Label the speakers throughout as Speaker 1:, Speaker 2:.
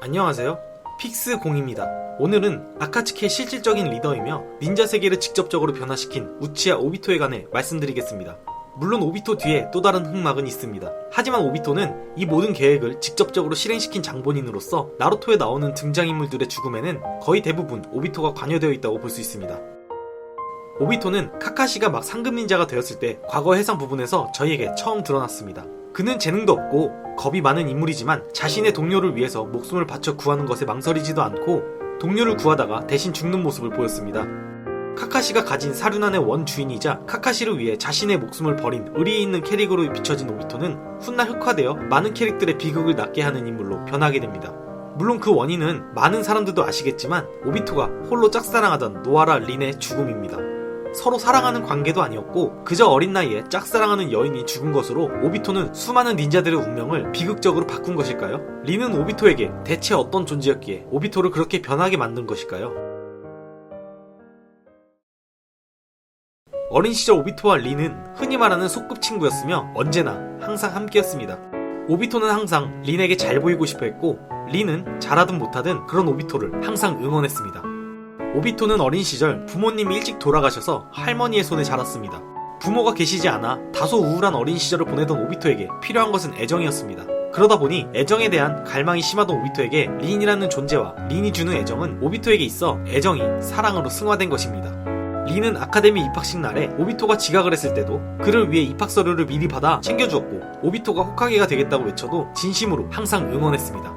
Speaker 1: 안녕하세요. 픽스0입니다. 오늘은 아카츠키의 실질적인 리더이며 닌자 세계를 직접적으로 변화시킨 우치야 오비토에 관해 말씀드리겠습니다. 물론 오비토 뒤에 또 다른 흑막은 있습니다. 하지만 오비토는 이 모든 계획을 직접적으로 실행시킨 장본인으로서 나루토에 나오는 등장인물들의 죽음에는 거의 대부분 오비토가 관여되어 있다고 볼 수 있습니다. 오비토는 카카시가 막 상급 닌자가 되었을 때 과거 해상 부분에서 저희에게 처음 드러났습니다. 그는 재능도 없고 겁이 많은 인물이지만 자신의 동료를 위해서 목숨을 바쳐 구하는 것에 망설이지도 않고 동료를 구하다가 대신 죽는 모습을 보였습니다. 카카시가 가진 사륜안의 원주인이자 카카시를 위해 자신의 목숨을 버린 의리 있는 캐릭으로 비춰진 오비토는 훗날 흑화되어 많은 캐릭들의 비극을 낫게 하는 인물로 변하게 됩니다. 물론 그 원인은 많은 사람들도 아시겠지만 오비토가 홀로 짝사랑하던 노아라 린의 죽음입니다. 서로 사랑하는 관계도 아니었고 그저 어린 나이에 짝사랑하는 여인이 죽은 것으로 오비토는 수많은 닌자들의 운명을 비극적으로 바꾼 것일까요? 린은 오비토에게 대체 어떤 존재였기에 오비토를 그렇게 변하게 만든 것일까요? 어린 시절 오비토와 린은 흔히 말하는 소꿉 친구였으며 언제나 항상 함께였습니다. 오비토는 항상 린에게 잘 보이고 싶어 했고 린은 잘하든 못하든 그런 오비토를 항상 응원했습니다. 오비토는 어린 시절 부모님이 일찍 돌아가셔서 할머니의 손에 자랐습니다. 부모가 계시지 않아 다소 우울한 어린 시절을 보내던 오비토에게 필요한 것은 애정이었습니다. 그러다 보니 애정에 대한 갈망이 심하던 오비토에게 린이라는 존재와 린이 주는 애정은 오비토에게 있어 애정이 사랑으로 승화된 것입니다. 린은 아카데미 입학식 날에 오비토가 지각을 했을 때도 그를 위해 입학 서류를 미리 받아 챙겨주었고 오비토가 호카게가 되겠다고 외쳐도 진심으로 항상 응원했습니다.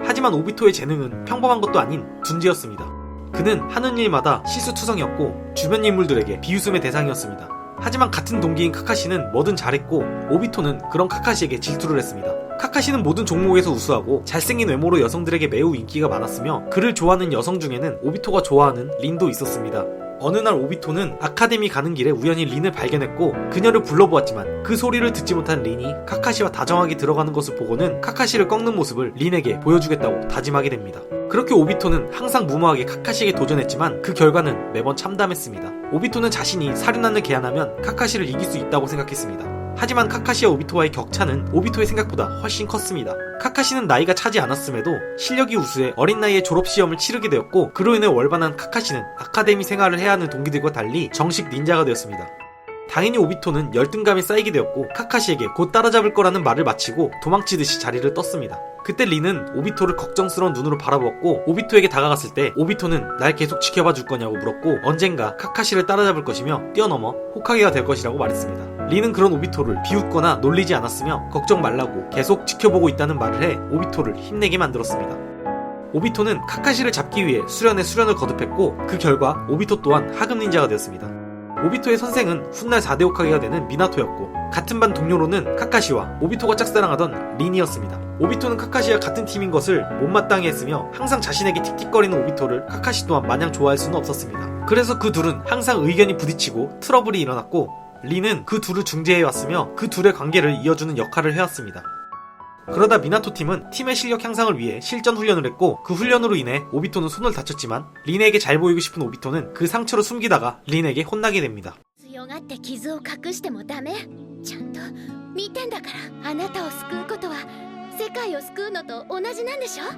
Speaker 1: 하지만 오비토의 재능은 평범한 것도 아닌 둔재였습니다. 그는 하는 일마다 실수투성이었고 주변 인물들에게 비웃음의 대상이었습니다. 하지만 같은 동기인 카카시는 뭐든 잘했고 오비토는 그런 카카시에게 질투를 했습니다. 카카시는 모든 종목에서 우수하고 잘생긴 외모로 여성들에게 매우 인기가 많았으며 그를 좋아하는 여성 중에는 오비토가 좋아하는 린도 있었습니다. 어느 날 오비토는 아카데미 가는 길에 우연히 린을 발견했고 그녀를 불러보았지만 그 소리를 듣지 못한 린이 카카시와 다정하게 들어가는 것을 보고는 카카시를 꺾는 모습을 린에게 보여주겠다고 다짐하게 됩니다. 그렇게 오비토는 항상 무모하게 카카시에게 도전했지만 그 결과는 매번 참담했습니다. 오비토는 자신이 사륜안을 개안하면 카카시를 이길 수 있다고 생각했습니다. 하지만 카카시와 오비토와의 격차는 오비토의 생각보다 훨씬 컸습니다. 카카시는 나이가 차지 않았음에도 실력이 우수해 어린 나이에 졸업시험을 치르게 되었고 그로 인해 월반한 카카시는 아카데미 생활을 해야 하는 동기들과 달리 정식 닌자가 되었습니다. 당연히 오비토는 열등감이 쌓이게 되었고 카카시에게 곧 따라잡을 거라는 말을 마치고 도망치듯이 자리를 떴습니다. 그때 린은 오비토를 걱정스러운 눈으로 바라보았고 오비토에게 다가갔을 때 오비토는 날 계속 지켜봐 줄 거냐고 물었고 언젠가 카카시를 따라잡을 것이며 뛰어넘어 호카게가 될 것이라고 말했습니다. 린은 그런 오비토를 비웃거나 놀리지 않았으며 걱정 말라고 계속 지켜보고 있다는 말을 해 오비토를 힘내게 만들었습니다. 오비토는 카카시를 잡기 위해 수련에 수련을 거듭했고 그 결과 오비토 또한 하급 닌자가 되었습니다. 오비토의 선생은 훗날 4대 호카게가 되는 미나토였고 같은 반 동료로는 카카시와 오비토가 짝사랑하던 린이었습니다. 오비토는 카카시와 같은 팀인 것을 못마땅해 했으며 항상 자신에게 틱틱거리는 오비토를 카카시 또한 마냥 좋아할 수는 없었습니다. 그래서 그 둘은 항상 의견이 부딪히고 트러블이 일어났고 린은 그 둘을 중재해 왔으며 그 둘의 관계를 이어주는 역할을 해왔습니다. 그러다 미나토 팀은 팀의 실력 향상을 위해 실전 훈련을 했고 그 훈련으로 인해 오비토는 손을 다쳤지만 린에게 잘 보이고 싶은 오비토는 그 상처를 숨기다가 린에게 혼나게 됩니다.
Speaker 2: 強がって傷を隠してもダメちゃんと見てんだからあなたを救うことは世界を救うのと同じなんでしょうん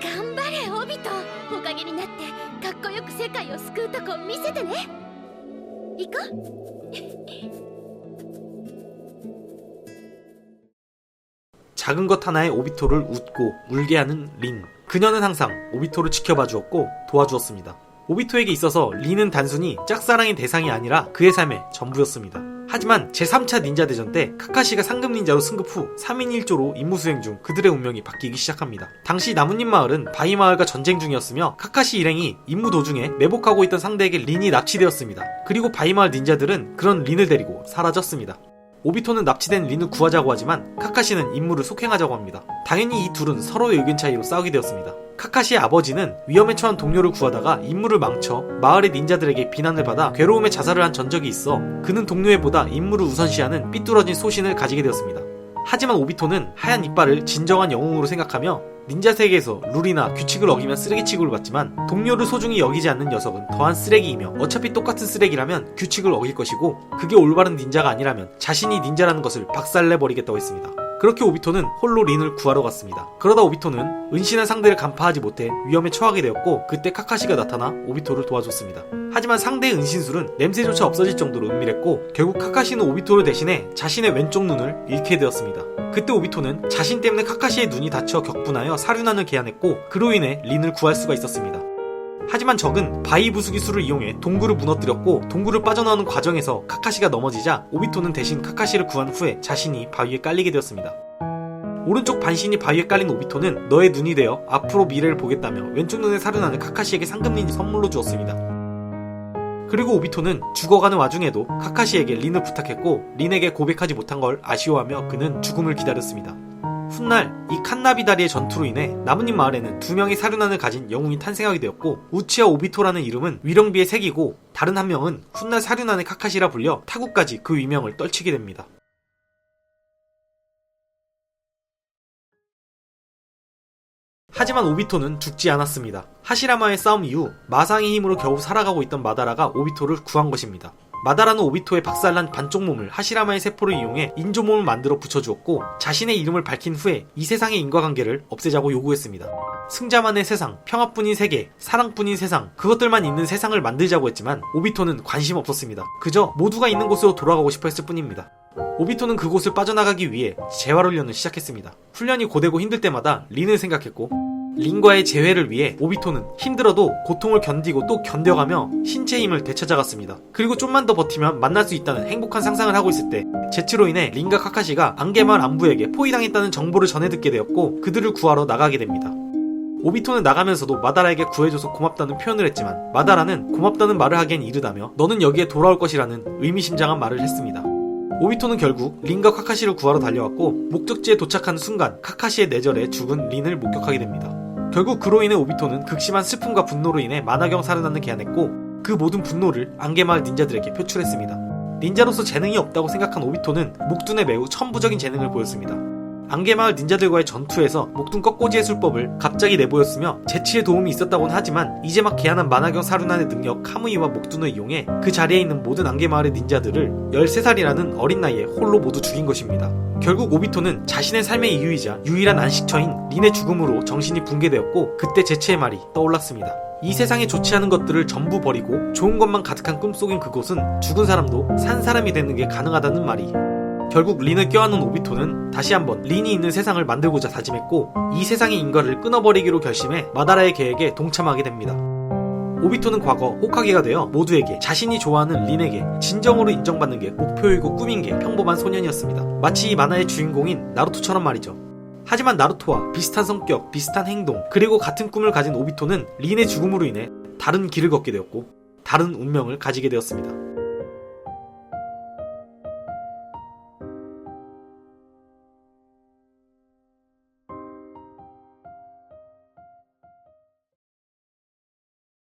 Speaker 2: 頑張れオビトおかげになってかっこよく世界を救うとこ見せてね行こう
Speaker 1: 작은 것 하나에 오비토를 웃고 울게 하는 린. 그녀는 항상 오비토를 지켜봐 주었고 도와주었습니다. 오비토에게 있어서 린은 단순히 짝사랑의 대상이 아니라 그의 삶의 전부였습니다. 하지만 제3차 닌자 대전 때 카카시가 상급 닌자로 승급 후 3인 1조로 임무 수행 중 그들의 운명이 바뀌기 시작합니다. 당시 나뭇잎 마을은 바위 마을과 전쟁 중이었으며 카카시 일행이 임무 도중에 매복하고 있던 상대에게 린이 납치되었습니다. 그리고 바위 마을 닌자들은 그런 린을 데리고 사라졌습니다. 오비토는 납치된 린을 구하자고 하지만 카카시는 임무를 속행하자고 합니다. 당연히 이 둘은 서로의 의견 차이로 싸우게 되었습니다. 카카시의 아버지는 위험에 처한 동료를 구하다가 임무를 망쳐 마을의 닌자들에게 비난을 받아 괴로움에 자살을 한 전적이 있어 그는 동료애보다 임무를 우선시하는 삐뚤어진 소신을 가지게 되었습니다. 하지만 오비토는 하얀 이빨을 진정한 영웅으로 생각하며 닌자 세계에서 룰이나 규칙을 어기면 쓰레기 취급을 받지만 동료를 소중히 여기지 않는 녀석은 더한 쓰레기이며 어차피 똑같은 쓰레기라면 규칙을 어길 것이고 그게 올바른 닌자가 아니라면 자신이 닌자라는 것을 박살내 버리겠다고 했습니다. 그렇게 오비토는 홀로 린을 구하러 갔습니다. 그러다 오비토는 은신한 상대를 간파하지 못해 위험에 처하게 되었고 그때 카카시가 나타나 오비토를 도와줬습니다. 하지만 상대의 은신술은 냄새조차 없어질 정도로 은밀했고 결국 카카시는 오비토를 대신해 자신의 왼쪽 눈을 잃게 되었습니다. 그때 오비토는 자신 때문에 카카시의 눈이 다쳐 격분하여 사륜안을 개안했고 그로 인해 린을 구할 수가 있었습니다. 하지만 적은 바위 부수 기 술을 이용해 동굴을 무너뜨렸고 동굴을 빠져나오는 과정에서 카카시가 넘어지자 오비토는 대신 카카시를 구한 후에 자신이 바위에 깔리게 되었습니다. 오른쪽 반신이 바위에 깔린 오비토는 너의 눈이 되어 앞으로 미래를 보겠다며 왼쪽 눈에 사륜안을 카카시에게 상금린이 선물로 주었습니다. 그리고 오비토는 죽어가는 와중에도 카카시에게 린을 부탁했고 린에게 고백하지 못한 걸 아쉬워하며 그는 죽음을 기다렸습니다. 훗날 이 칸나비다리의 전투로 인해 나뭇잎 마을에는 두 명의 사륜안을 가진 영웅이 탄생하게 되었고 우치와 오비토라는 이름은 위령비에 새기고 다른 한 명은 훗날 사륜안의 카카시라 불려 타국까지 그 위명을 떨치게 됩니다. 하지만 오비토는 죽지 않았습니다. 하시라마의 싸움 이후 마상의 힘으로 겨우 살아가고 있던 마다라가 오비토를 구한 것입니다. 마다라는 오비토의 박살난 반쪽 몸을 하시라마의 세포를 이용해 인조 몸을 만들어 붙여주었고 자신의 이름을 밝힌 후에 이 세상의 인과관계를 없애자고 요구했습니다. 승자만의 세상, 평화뿐인 세계, 사랑뿐인 세상, 그것들만 있는 세상을 만들자고 했지만 오비토는 관심 없었습니다. 그저 모두가 있는 곳으로 돌아가고 싶어 했을 뿐입니다. 오비토는 그곳을 빠져나가기 위해 재활 훈련을 시작했습니다. 훈련이 고되고 힘들 때마다 린을 생각했고 린과의 재회를 위해 오비토는 힘들어도 고통을 견디고 또 견뎌가며 신체 힘을 되찾아갔습니다. 그리고 좀만 더 버티면 만날 수 있다는 행복한 상상을 하고 있을 때 제치로 인해 린과 카카시가 안개마을 안부에게 포위당했다는 정보를 전해 듣게 되었고 그들을 구하러 나가게 됩니다. 오비토는 나가면서도 마다라에게 구해줘서 고맙다는 표현을 했지만 마다라는 고맙다는 말을 하기엔 이르다며 너는 여기에 돌아올 것이라는 의미심장한 말을 했습니다. 오비토는 결국 린과 카카시를 구하러 달려왔고 목적지에 도착하는 순간 카카시의 내절에 죽은 린을 목격하게 됩니다. 결국 그로 인해 오비토는 극심한 슬픔과 분노로 인해 만화경 사르난을 개안했고 그 모든 분노를 안개마을 닌자들에게 표출했습니다. 닌자로서 재능이 없다고 생각한 오비토는 목둔에 매우 천부적인 재능을 보였습니다. 안개마을 닌자들과의 전투에서 목둔 꺾고지의 술법을 갑자기 내보였으며 재치의 도움이 있었다고는 하지만 이제 막 개안한 만화경 사루난의 능력 카무이와 목둔을 이용해 그 자리에 있는 모든 안개마을의 닌자들을 13살이라는 어린 나이에 홀로 모두 죽인 것입니다. 결국 오비토는 자신의 삶의 이유이자 유일한 안식처인 린의 죽음으로 정신이 붕괴되었고 그때 재치의 말이 떠올랐습니다. 이 세상에 좋지 않은 것들을 전부 버리고 좋은 것만 가득한 꿈속인 그곳은 죽은 사람도 산 사람이 되는 게 가능하다는 말이 결국 린을 껴안은 오비토는 다시 한번 린이 있는 세상을 만들고자 다짐했고 이 세상의 인과를 끊어버리기로 결심해 마다라의 계획에 동참하게 됩니다. 오비토는 과거 호카게가 되어 모두에게 자신이 좋아하는 린에게 진정으로 인정받는 게 목표이고 꿈인 게 평범한 소년이었습니다. 마치 이 만화의 주인공인 나루토처럼 말이죠. 하지만 나루토와 비슷한 성격, 비슷한 행동, 그리고 같은 꿈을 가진 오비토는 린의 죽음으로 인해 다른 길을 걷게 되었고 다른 운명을 가지게 되었습니다.